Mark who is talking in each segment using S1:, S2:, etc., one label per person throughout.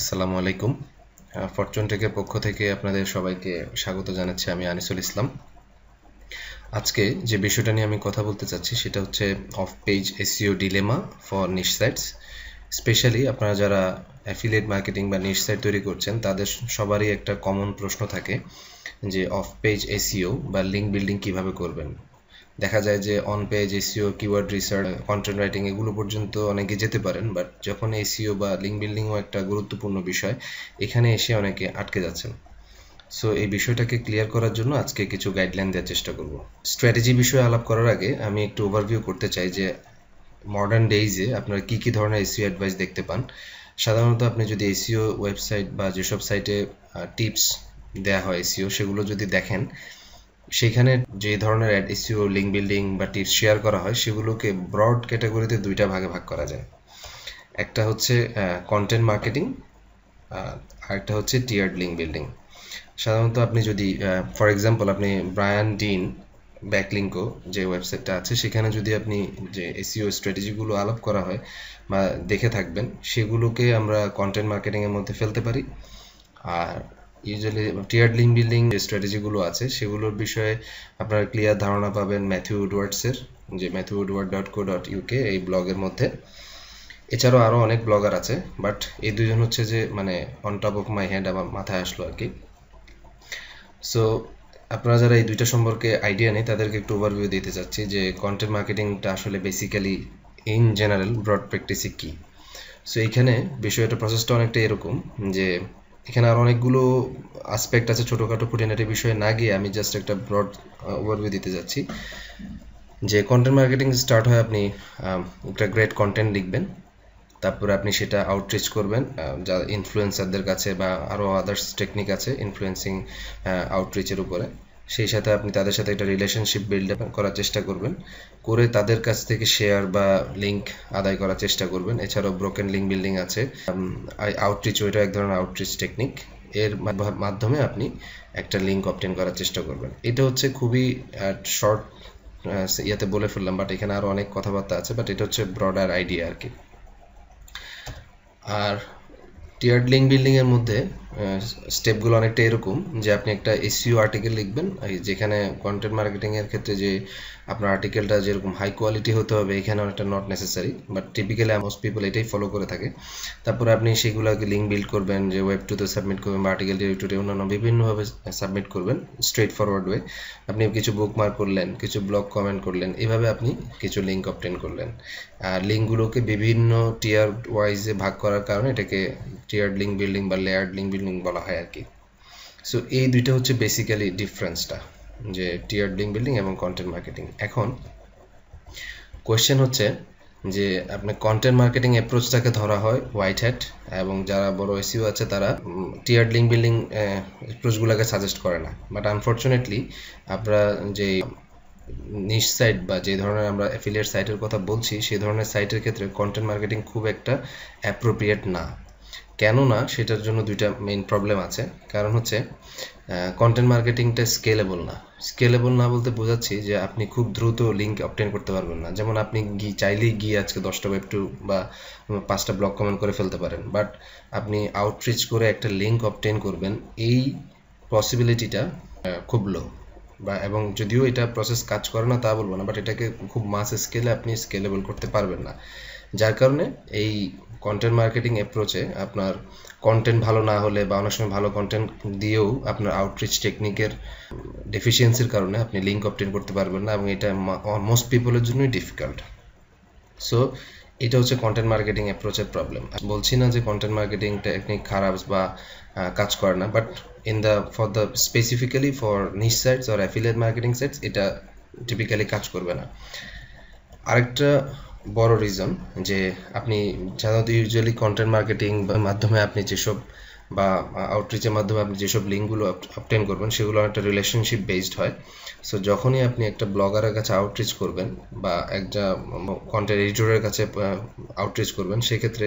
S1: আসসালামু আলাইকুম। ফরচুন টেকের পক্ষ থেকে আপনাদের সবাইকে স্বাগত জানাচ্ছি আমি আনিসুল ইসলাম। আজকে যে বিষয়টা নিয়ে আমি কথা বলতে চাচ্ছি সেটা হচ্ছে off page SEO dilemma for niche sites specially আপনারা যারা অ্যাফিলিয়েট মার্কেটিং বা নিশ সাইট তৈরি করছেন, তাদের সবারই একটা কমন প্রশ্ন থাকে যে অফ পেজ এসিও বা লিঙ্ক বিল্ডিং কীভাবে করবেন। দেখা যায় যে on page SEO keyword research content writing এগুলো পর্যন্ত অনেকে যেতে পারেন বাট যখন এসিও বা লিঙ্ক বিল্ডিংও একটা গুরুত্বপূর্ণ বিষয়, এখানে এসে অনেকে আটকে যাচ্ছেন। সো এই বিষয়টাকে ক্লিয়ার করার জন্য আজকে কিছু গাইডলাইন দেওয়ার চেষ্টা করব। স্ট্র্যাটেজি বিষয়ে আলাপ করার আগে আমি একটু ওভারভিউ করতে চাই যে মডার্ন ডেইজে আপনারা কী কী ধরনের এসিও অ্যাডভাইস দেখতে পান? সাধারণত আপনি যদি এসিও ওয়েবসাইট বা যেসব সাইটে টিপস দেওয়া হয় এসিও সেগুলো যদি দেখেন সেখানে যে ধরনের অ্যাড এসিও লিঙ্ক বিল্ডিং বা টিপস শেয়ার করা হয়, সেগুলোকে ব্রড ক্যাটাগরিতে দুইটা ভাগে ভাগ করা যায়। একটা হচ্ছে কন্টেন্ট মার্কেটিং আর একটা হচ্ছে টিয়ার্ড লিঙ্ক বিল্ডিং সাধারণত আপনি যদি ফর এক্সাম্পল আপনি ব্রায়ান ডিন ব্যাকলিঙ্কো যে ওয়েবসাইটটা আছে, সেখানে যদি আপনি যে এসিও স্ট্র্যাটেজিগুলো আলাপ করা হয় বা দেখে থাকবেন, সেগুলোকে আমরা কন্টেন্ট মার্কেটিংয়ের মধ্যে ফেলতে পারি। আর ইউজুয়ালি টিয়ার্ড লিঙ্ক বিল্ডিং যে স্ট্র্যাটেজিগুলো আছে, সেগুলোর বিষয়ে আপনারা ক্লিয়ার ধারণা পাবেন ম্যাথিউ উডওয়ার্ডসের যে Matthew Woodward dot co dot UK এই ব্লগের মধ্যে। এছাড়াও আরও অনেক ব্লগার আছে বাট এই দুজন হচ্ছে যে মানে on top of my hand আমার মাথায় আসলো আর কি। সো আপনারা যারা এই দুইটা সম্পর্কে আইডিয়া নেই, তাদেরকে একটু ওভারভিউ দিতে চাচ্ছি যে কন্টেন্ট মার্কেটিংটা আসলে বেসিক্যালি ইন জেনারেল ব্রড প্র্যাকটিসে কী। সো এইখানে বিষয়টা প্রসেসটা অনেকটা এরকম যে এখানে আর অনেকগুলো আসপেক্ট আছে ছোটোখাটো খুঁটিনাটি বিষয়ে না গিয়ে আমি জাস্ট একটা ব্রড ওভারভিউ দিতে যাচ্ছি। যে কন্টেন্ট মার্কেটিং স্টার্ট হয় আপনি একটা গ্রেট কন্টেন্ট লিখবেন, তারপরে আপনি সেটা আউটরিচ করবেন যা ইনফ্লুয়েন্সারদের কাছে বা আরও আদার্স টেকনিক আছে ইনফ্লুয়েন্সিং আউটরিচের উপরে। সেই সাথে আপনি তাদের সাথে একটা রিলেশনশিপ বিল্ড আপ করার চেষ্টা করবেন, করে তাদের কাছ থেকে শেয়ার বা লিঙ্ক আদায় করার চেষ্টা করবেন। এছাড়াও ব্রোকেন লিঙ্ক বিল্ডিং আছে। আউটরিচ ওইটা এক ধরনের আউটরিচ টেকনিক এর মাধ্যমে আপনি একটা লিঙ্ক অবটেন করার চেষ্টা করবেন। এটা হচ্ছে খুবই শর্ট ইয়াতে বলে ফেললাম বাট এখানে আরও অনেক কথাবার্তা আছে বাট এটা হচ্ছে ব্রডার আইডিয়া আর কি আর টিয়ার্ড লিঙ্ক বিল্ডিংয়ের মধ্যে স্টেপগুলো অনেকটা এরকম যে আপনি একটা এসিও আর্টিকেল লিখবেন যেখানে কন্টেন্ট মার্কেটিং এর ক্ষেত্রে যে আপনার আর্টিকেলটা যেরকম হাই কোয়ালিটি হতে হবে এখানে অনেকটা not necessary but typically most people এটাই ফলো করে থাকে। তারপরে আপনি সেগুলোকে লিঙ্ক বিল্ড করবেন, যে ওয়েব টুতে সাবমিট করবেন, বা আর্টিকেল ডিরেক্টরে অন্যান্য বিভিন্নভাবে সাবমিট করবেন স্ট্রেট ফরওয়ার্ড ওয়ে আপনি কিছু বুক মার্ক করলেন, কিছু ব্লগ কমেন্ট করলেন, এভাবে আপনি কিছু লিঙ্ক অবটেন করলেন। আর লিঙ্কগুলোকে বিভিন্ন টিয়ার ওয়াইজে ভাগ করার কারণে এটাকে টিয়ার্ড লিঙ্ক বিল্ডিং বা লেয়ার্ড লিঙ্ক বিল্ডিং বলা হয় আর কি। সো এই দুইটা হচ্ছে বেসিক্যালি ডিফারেন্সটা যে টিয়ার লিঙ্ক বিল্ডিং এবং কন্টেন্ট মার্কেটিং এখন কোয়েশ্চেন হচ্ছে যে আপনি কন্টেন্ট মার্কেটিং অ্যাপ্রোচটাকে ধরা হয় হোয়াইট হ্যাট এবং যারা বড় এসিও আছে তারা টিয়ার লিঙ্ক বিল্ডিং অ্যাপ্রোচগুলোকে সাজেস্ট করে না। বাট আনফর্চুনেটলি আপনারা যে নিশ সাইট বা যে ধরনের আমরা অ্যাফিলিয়েট সাইটের কথা বলছি সেই ধরনের সাইটের ক্ষেত্রে কন্টেন্ট মার্কেটিং খুব একটা অ্যাপ্রোপ্রিয়েট না। কেন না সেটার জন্য দুইটা মেইন প্রবলেম আছে। কারণ হচ্ছে কন্টেন্ট মার্কেটিংটা স্কেলেবল না। স্কেলেবল না বলতে বোঝাচ্ছি যে আপনি খুব দ্রুত লিঙ্ক অবটেন করতে পারবেন না। যেমন আপনি গিয়ে চাইলেই গিয়ে আজকে দশটা ওয়েব টু বা পাঁচটা ব্লগ কমেন্ট করে ফেলতে পারেন। বাট আপনি আউটরিচ করে একটা লিঙ্ক অবটেন করবেন, এই পসিবিলিটিটা খুব লো বা, এবং যদিও এটা প্রসেস কাজ করে না তা বলব না বাট এটাকে খুব মাস স্কেলে আপনি স্কেলেবল করতে পারবেন না। যার কারণে এই কন্টেন্ট মার্কেটিং অ্যাপ্রোচে আপনার কন্টেন্ট ভালো না হলে বা অনেক সময় ভালো কন্টেন্ট দিয়েও আপনার আউটরিচ টেকনিকের ডেফিসিয়েন্সির কারণে আপনি লিঙ্ক অবটেন করতে পারবেন না এবং এটা মোস্ট পিপলের জন্যই ডিফিকাল্ট সো এটা হচ্ছে কন্টেন্ট মার্কেটিং অ্যাপ্রোচের প্রবলেম বলছি না যে কন্টেন্ট মার্কেটিং টেকনিক খারাপ বা কাজ করে না but in the for the specifically for niche sites or affiliate marketing sites এটা টিপিক্যালি কাজ করবে না। আরেকটা বড় রিজন যে আপনি সাধারণত ইউজুয়ালি কন্টেন্ট মার্কেটিং মাধ্যমে আপনি যেসব বা আউটরিচের মাধ্যমে আপনি যেসব লিঙ্কগুলো অবটেন করবেন সেগুলো একটা রিলেশনশিপ বেসড হয়। সো যখনই আপনি একটা ব্লগারের কাছে আউটরিচ করবেন বা একটা কন্টেন্ট এডিটরের কাছে আউটরিচ করবেন, সেক্ষেত্রে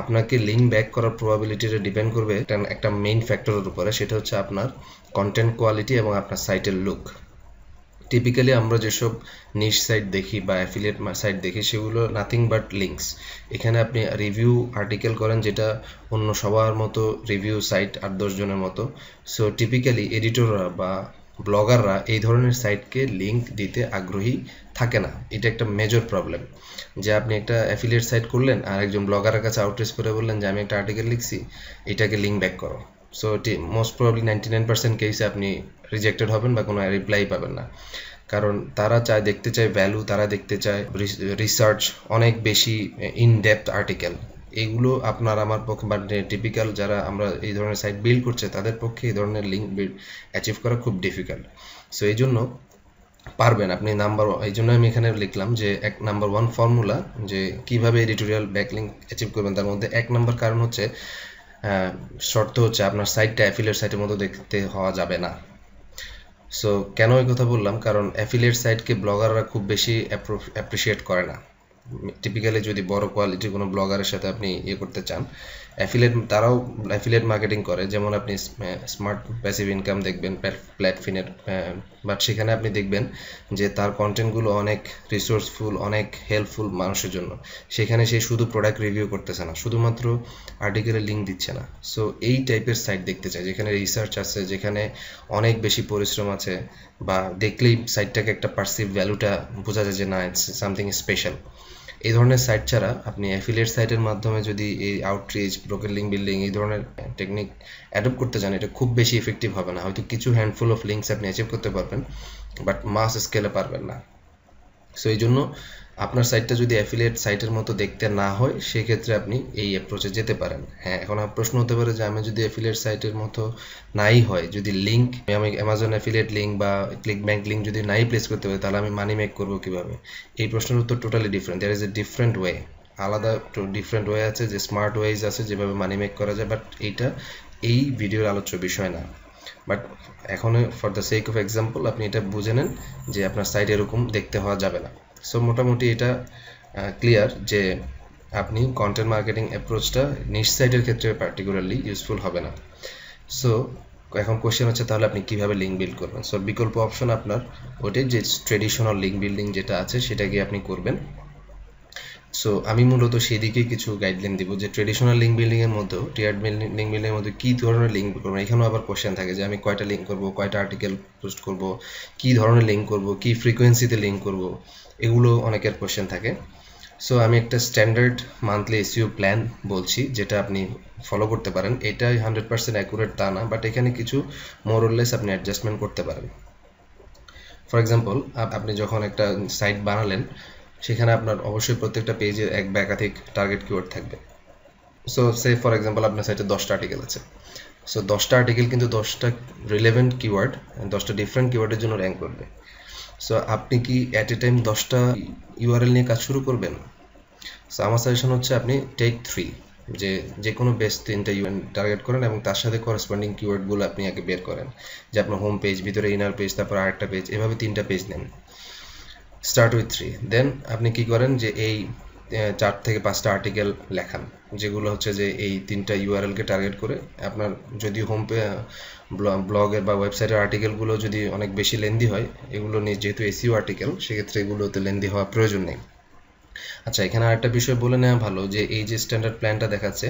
S1: আপনাকে লিঙ্ক ব্যাক করার প্রবাবিলিটিটা ডিপেন্ড করবে একটা মেইন ফ্যাক্টরের উপরে। সেটা হচ্ছে আপনার কন্টেন্ট কোয়ালিটি এবং আপনার সাইটের লুক টিপিক্যালি আমরা যেসব নিশ সাইট দেখি বা অ্যাফিলিয়েট সাইট দেখি, সেগুলো নাথিং বাট লিঙ্কস এখানে আপনি রিভিউ আর্টিকেল করেন যেটা অন্য সবার মতো রিভিউ সাইট আট দশ জনের মতো। সো টিপিক্যালি এডিটররা বা ব্লগাররা এই ধরনের সাইটকে লিঙ্ক দিতে আগ্রহী থাকে না। এটা একটা মেজর প্রবলেম যে আপনি একটা অ্যাফিলিয়েট সাইট করলেন আর একজন ব্লগারের কাছে আউটরিচ করে বললেন যে, আমি একটা আর্টিকেল লিখছি, এটাকে লিঙ্ক ব্যাক করো। So most probably ninety nine percent কেসে আপনি রিজেক্টেড হবেন বা কোনো রিপ্লাই পাবেন না। কারণ তারা চায় দেখতে চায় ভ্যালু তারা দেখতে চায় রিসার্চ অনেক বেশি ইন ডেপথ আর্টিকেল এগুলো আপনার আমার পক্ষে বা টিপিক্যাল যারা আমরা এই ধরনের সাইট বিল্ড করছে, তাদের পক্ষে এই ধরনের লিঙ্ক অ্যাচিভ করা খুব ডিফিকাল্ট সো এই জন্য পারবেন আপনি নাম্বার এই জন্য আমি এখানে লিখলাম যে এক নাম্বার ওয়ান ফর্মুলা যে কীভাবে এডিটোরিয়াল ব্যাকলিঙ্ক অ্যাচিভ করবেন। তার মধ্যে এক নাম্বার কারণ হচ্ছে শর্ত হচ্ছে আপনার সাইটটা অ্যাফিলিয়েট সাইটের মতো দেখতে হওয়া যাবে না। সো কেন এই কথা বললাম? কারণ অ্যাফিলিয়েট সাইটকে ব্লগাররা খুব বেশি অ্যাপ্রিসিয়েট করে না। টিপিক্যালি যদি বড় কোয়ালিটির কোনো ব্লগারের সাথে আপনি ইয়ে করতে চান অ্যাফিলেট তারাও অ্যাফিলেট মার্কেটিং করে। যেমন আপনি স্মার্ট প্যাসিভ ইনকাম দেখবেন প্ল্যাটফিনের বাট সেখানে আপনি দেখবেন যে তার কন্টেন্টগুলো অনেক রিসোর্সফুল অনেক হেল্পফুল মানুষের জন্য। সেখানে সে শুধু প্রোডাক্ট রিভিউ করতেছে না, শুধুমাত্র আর্টিকেলের লিঙ্ক দিচ্ছে না। সো এই টাইপের সাইট দেখতে চাই, যেখানে রিসার্চ আছে, যেখানে অনেক বেশি পরিশ্রম আছে, বা দেখলেই সাইটটাকে একটা পার্সিভ ভ্যালুটা বোঝা যায় যে না ইটস সামথিং স্পেশাল এই ধরনের সাইট ছাড়া আপনি অ্যাফিলিয়েট সাইটের মাধ্যমে যদি এই আউটরিচ ব্রোকের লিঙ্ক বিল্ডিং এই ধরনের টেকনিক অ্যাডপ্ট করতে চান, এটা খুব বেশি ইফেক্টিভ হবে না। হয়তো কিছু হ্যান্ডফুল অফ লিঙ্কস আপনি অ্যাচিভ করতে পারবেন বাট মাস স্কেলে পারবেন না। সো এই জন্য আপনার সাইটটা যদি অ্যাফিলিয়েট সাইটের মতো দেখতে না হয়, সেক্ষেত্রে আপনি এই অ্যাপ্রোচে যেতে পারেন। হ্যাঁ এখন আপনার প্রশ্ন হতে পারে যে আমি যদি অ্যাফিলিয়েট সাইটের মতো নাই হয়, যদি লিঙ্ক আমি অ্যামাজন অ্যাফিলিয়েট লিঙ্ক বা ক্লিক ব্যাঙ্ক লিঙ্ক যদি নাই প্লেস করতে পারি, তাহলে আমি মানি মেক করব কীভাবে? এই প্রশ্নের উত্তর totally different there is a different way আলাদা ডিফারেন্ট ওয়ে আছে, যে স্মার্ট ওয়েজ আছে, যেভাবে মানি মেক করা যায় বাট এইটা এই ভিডিওর আলোচ্য বিষয় না। বাট এখন for the sake of example আপনি এটা বুঝে নেন যে আপনার সাইট এরকম দেখতে হওয়া যাবে না। সো মোটামুটি এটা ক্লিয়ার যে আপনি কন্টেন্ট মার্কেটিং অ্যাপ্রোচটা নিশ সাইটের ক্ষেত্রে পার্টিকুলারলি ইউজফুল হবে না। সো এখন কোয়েশ্চেন হচ্ছে তাহলে আপনি কীভাবে লিঙ্ক বিল্ড করবেন? সো বিকল্প অপশন আপনার ওটাই যে ট্রেডিশনাল লিঙ্ক বিল্ডিং যেটা আছে সেটা গিয়ে আপনি করবেন। সো আমি মূলত সেদিকে কিছু গাইডলাইন দিব যে ট্রেডিশনাল লিঙ্ক বিল্ডিং এর মধ্যেও টিয়ার লিঙ্ক বিল্ডিং এর মধ্যে কি ধরনের লিঙ্ক করব? এখানেও আবার কোশ্চেন থাকে যে আমি কয়টা লিঙ্ক করব, কয়টা আর্টিকেল পোস্ট করব, কি ধরনের লিঙ্ক করব, কি ফ্রিকোয়েন্সিতে লিঙ্ক করব, এগুলো অনেকের কোশ্চেন থাকে। সো আমি একটা স্ট্যান্ডার্ড মান্থলি এসিও প্ল্যান বলছি, যেটা আপনি ফলো করতে পারেন। এটাই হান্ড্রেড পার্সেন্ট অ্যাকুরেট তা না বাট এখানে কিছু মোরলেস আপনি অ্যাডজাস্টমেন্ট করতে পারেন। ফর এক্সাম্পল আপনি যখন একটা সাইট বানালেন সেখানে আপনার অবশ্যই প্রত্যেকটা পেজে এক বা একাধিক টার্গেট কিওয়ার্ড থাকবে। সো সে ফর এক্সাম্পল আপনার সাইটে দশটা আর্টিকেল আছে। সো দশটা আর্টিকেল কিন্তু দশটা রিলেভেন্ট কিওয়ার্ড দশটা ডিফারেন্ট কিওয়ার্ডের জন্য র্যাঙ্ক করবে। সো আপনি কি অ্যাট এ টাইম দশটা ইউআরএল নিয়ে কাজ শুরু করবেন? সো আমার সাজেশন হচ্ছে আপনি টেক থ্রি যে যে কোনো বেস তিনটা ইউএন টার্গেট করেন এবং তার সাথে করসপন্ডিং কিওয়ার্ডগুলো আপনি আগে বের করেন। যে আপনার হোম পেজ ভিতরে ইনার পেজ তারপর আরেকটা পেজ এভাবে তিনটা পেজ নেন। স্টার্ট উইথ থ্রি দেন আপনি কি করেন যে এই চার থেকে পাঁচটা আর্টিকেল লেখান, যেগুলো হচ্ছে যে এই তিনটা ইউআরএলকে টার্গেট করে আপনার যদি হোম পে ব্লগের বা ওয়েবসাইটের আর্টিকেলগুলো যদি অনেক বেশি লেন্দি হয়, এগুলো নিয়ে যেহেতু এসিও আর্টিকেল সেক্ষেত্রে এগুলোতে লেন্দি হওয়া প্রয়োজন নেই। আচ্ছা এখানে আরেকটা বিষয় বলে নেওয়া ভালো যে এই যে স্ট্যান্ডার্ড প্ল্যানটা দেখাচ্ছে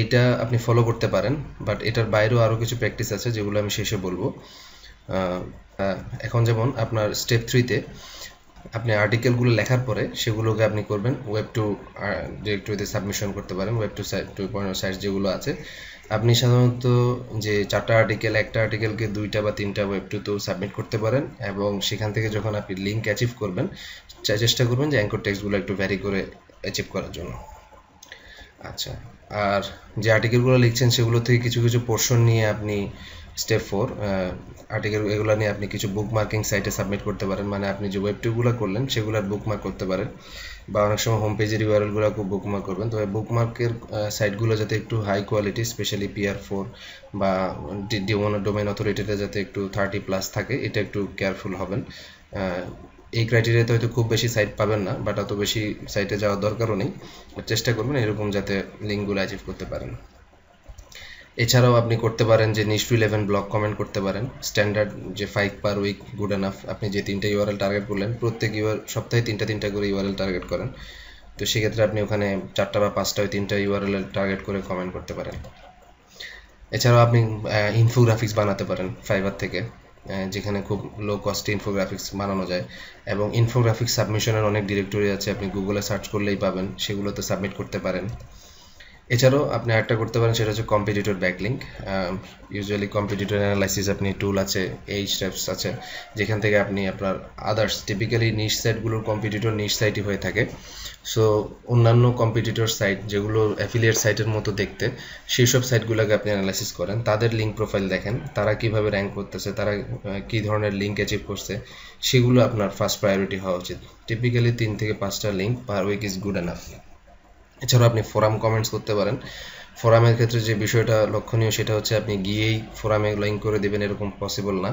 S1: এইটা আপনি ফলো করতে পারেন বাট এটার বাইরেও আরও কিছু প্র্যাকটিস আছে যেগুলো আমি শেষে বলব। এখন যেমন আপনার স্টেপ থ্রিতে আপনি আর্টিকেলগুলো লেখার পরে সেগুলোকে আপনি করবেন। ওয়েব টু ডিরেক্টরিতে সাবমিশন করতে পারেন। Web two site two point site যেগুলো আছে। আপনি সাধারণত যে চারটা আর্টিকেল একটা আর্টিকেলকে দুইটা বা তিনটা ওয়েব টুতেও সাবমিট করতে পারেন এবং সেখান থেকে যখন আপনি লিঙ্ক অ্যাচিভ করবেন চেষ্টা করবেন যে অ্যাঙ্কর টেক্সটগুলো একটু ভ্যারি করে অ্যাচিভ করার জন্য। আচ্ছা। আর যে আর্টিকেলগুলো লিখছেন সেগুলো থেকে কিছু কিছু পোর্শন নিয়ে আপনি স্টেপ ফোর আর্টিকেল এগুলো নিয়ে আপনি কিছু বুক মার্কিং সাইটে সাবমিট করতে পারেন। মানে আপনি যে ওয়েব টুগুলো করলেন সেগুলোর বুকমার্ক করতে পারেন। বা অনেক সময় হোম পেজের ইউআরএলগুলো খুব বুকমার্ক করবেন। তবে বুক বুকমার্কের সাইটগুলো যাতে একটু high quality specially PR four বা ডোমেন অথরিটিতে যাতে একটু থার্টি প্লাস থাকে, এটা একটু কেয়ারফুল হবেন। এই ক্রাইটেরিয়াতে হয়তো খুব বেশি সাইট পাবেন না বাট অত বেশি সাইটে যাওয়ার দরকারও নেই। চেষ্টা করবেন এরকম যাতে লিঙ্কগুলো অ্যাচিভ করতে পারেন। এছাড়াও আপনি করতে পারেন যে নিশ ইলেভেন ব্লক কমেন্ট করতে পারেন। স্ট্যান্ডার্ড যে five per week good enough আপনি যে তিনটা ইউআরএল টার্গেট করলেন, প্রত্যেক ইউআর সপ্তাহে তিনটা তিনটা করে ইউআরএল টার্গেট করেন। তো সেক্ষেত্রে আপনি ওখানে চারটা বা পাঁচটা ওই তিনটা ইউআরএল টার্গেট করে কমেন্ট করতে পারেন। এছাড়াও আপনি ইনফোগ্রাফিক্স বানাতে পারেন ফাইবার থেকে। যেখানে খুব লো কস্টে ইনফোগ্রাফিক্স বানানো যায়। এবং ইনফোগ্রাফিক্স সাবমিশনের অনেক ডিরেক্টরি আছে, আপনি গুগলে সার্চ করলেই পাবেন, সেগুলোতে সাবমিট করতে পারেন। এছাড়াও আপনি একটা করতে পারেন, সেটা হচ্ছে competitor backlink usually competitor analysis আপনি টুল আছে, এই স্টেপস আছে, যেখান থেকে আপনি আপনার আদার্স টিপিক্যালি নিশ সাইটগুলোর কম্পিটিটর নিশ সাইটই হয়ে থাকে। সো অন্যান্য কম্পিটিটর সাইট যেগুলো অ্যাফিলিয়েট সাইটের মতো দেখতে সেই সব সাইটগুলোকে আপনি অ্যানালাইসিস করেন। তাদের লিঙ্ক প্রোফাইল দেখেন, তারা কীভাবে র্যাঙ্ক করতেছে, তারা কি ধরনের লিঙ্ক অ্যাচিভ করছে, সেগুলো আপনার ফার্স্ট প্রায়োরিটি হওয়া উচিত। টিপিক্যালি তিন থেকে পাঁচটা link per week is good enough এছাড়াও আপনি ফোরাম কমেন্টস করতে পারেন। ফোরামের ক্ষেত্রে যে বিষয়টা লক্ষণীয় সেটা হচ্ছে আপনি গিয়েই ফোরামে লিঙ্ক করে দিবেন, এরকম পসিবল না।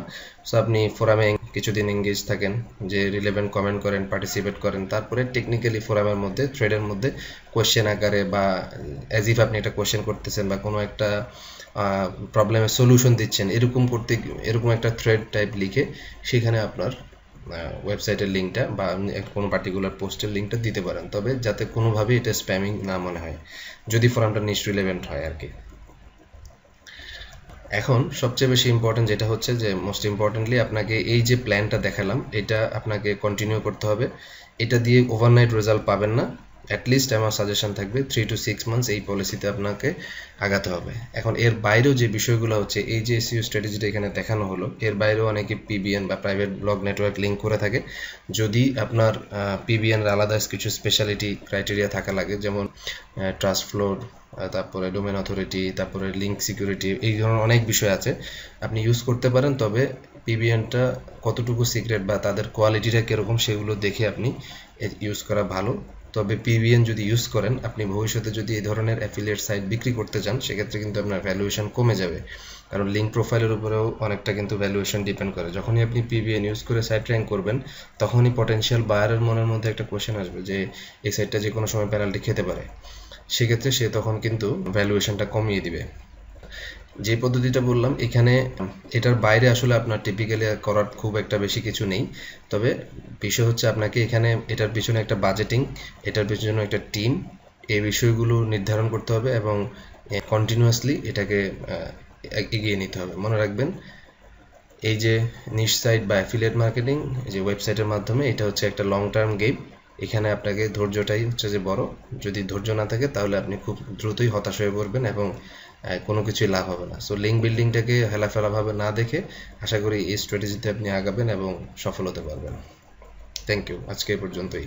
S1: সো আপনি ফোরামে কিছুদিন এঙ্গেজ থাকেন, যে রিলেভেন্ট কমেন্ট করেন পার্টিসিপেট করেন, তারপরে টেকনিক্যালি ফোরামের মধ্যে থ্রেডের মধ্যে কোয়েশ্চেন আকারে বা অ্যাজ ইফ আপনি একটা কোয়েশ্চেন করতেছেন বা কোনো একটা প্রবলেমের সলিউশন দিচ্ছেন, এরকম করতে, এরকম একটা থ্রেড টাইপ লিখে সেখানে আপনার ওয়েবসাইটের লিঙ্কটা বা কোনো পার্টিকুলার পোস্টের লিঙ্কটা দিতে পারেন। তবে যাতে কোনোভাবেই এটা স্প্যামিং না মনে হয়, যদি ফর্মটা নিশ রিলেভেন্ট হয় আর কি এখন সবচেয়ে বেশি ইম্পর্টেন্ট যেটা হচ্ছে যে মোস্ট ইম্পর্টেন্টলি আপনাকে এই যে প্ল্যানটা দেখালাম, এটা আপনাকে কন্টিনিউ করতে হবে। এটা দিয়ে ওভারনাইট রেজাল্ট পাবেন না। অ্যাটলিস্ট আমার সাজেশন থাকবে থ্রি টু সিক্স মান্থস এই পলিসিতে আপনাকে আগাতে হবে। এখন এর বাইরেও যে বিষয়গুলো হচ্ছে, এই যে এসিও স্ট্র্যাটেজিটা এখানে দেখানো হলো, এর বাইরেও অনেকে পিবিএন বা প্রাইভেট ব্লগ নেটওয়ার্ক লিঙ্ক করে থাকে। যদি আপনার পিবিএন এর আলাদা কিছু স্পেশালিটি ক্রাইটেরিয়া থাকা লাগে, যেমন ট্রাস্ট ফ্লোর তারপরে ডোমেন অথরিটি তারপরে লিঙ্ক সিকিউরিটি এই ধরনের অনেক বিষয় আছে। আপনি ইউজ করতে পারেন, তবে পিবিএনটা কতটুকু সিক্রেট বা তাদের কোয়ালিটিটা কীরকম, সেগুলো দেখে আপনি ইউজ করা ভালো। তবে পিবিএন যদি ইউজ করেন, আপনি ভবিষ্যতে যদি এই ধরনের অ্যাফিলিয়েট সাইট বিক্রি করতে চান, সেক্ষেত্রে কিন্তু আপনার ভ্যালুয়েশন কমে যাবে। কারণ লিঙ্ক প্রোফাইলের উপরেও অনেকটা কিন্তু ভ্যালুয়েশন ডিপেন্ড করে। যখনই আপনি পিবিএন ইউজ করে সাইট র্যাঙ্ক করবেন, তখনই পটেনশিয়াল বায়ারের মনের মধ্যে একটা কোয়েশ্চেন আসবে যে, এই সাইটটা যে কোনো সময় পেনাল্টি খেতে পারে। সেক্ষেত্রে সে তখন কিন্তু ভ্যালুয়েশনটা কমিয়ে দিবে। যে পদ্ধতিটা বললাম, এখানে এটার বাইরে আসলে আপনার টিপিক্যালি করার খুব একটা বেশি কিছু নেই। তবে বিষয় হচ্ছে আপনাকে এখানে এটার পিছনে একটা বাজেটিং এটার পিছনে একটা টিম এই বিষয়গুলো নির্ধারণ করতে হবে এবং কন্টিনিউয়াসলি এটাকে এগিয়ে নিতে হবে। মনে রাখবেন, এই যে নিশ বা অ্যাফিলিয়েট মার্কেটিং যে ওয়েবসাইটের মাধ্যমে এটা হচ্ছে একটা লং টার্ম গেম এখানে আপনাকে ধৈর্যটাই হচ্ছে যে বড়। যদি ধৈর্য না থাকে তাহলে আপনি খুব দ্রুতই হতাশ হয়ে পড়বেন এবং কোনো কিছুই লাভ হবে না। সো লিঙ্ক বিল্ডিংটাকে হেলাফেলাভাবে না দেখে আশা করি এই স্ট্র্যাটেজিতে আপনি আগাবেন এবং সফল হতে পারবেন। থ্যাংক ইউ আজকে এই পর্যন্তই।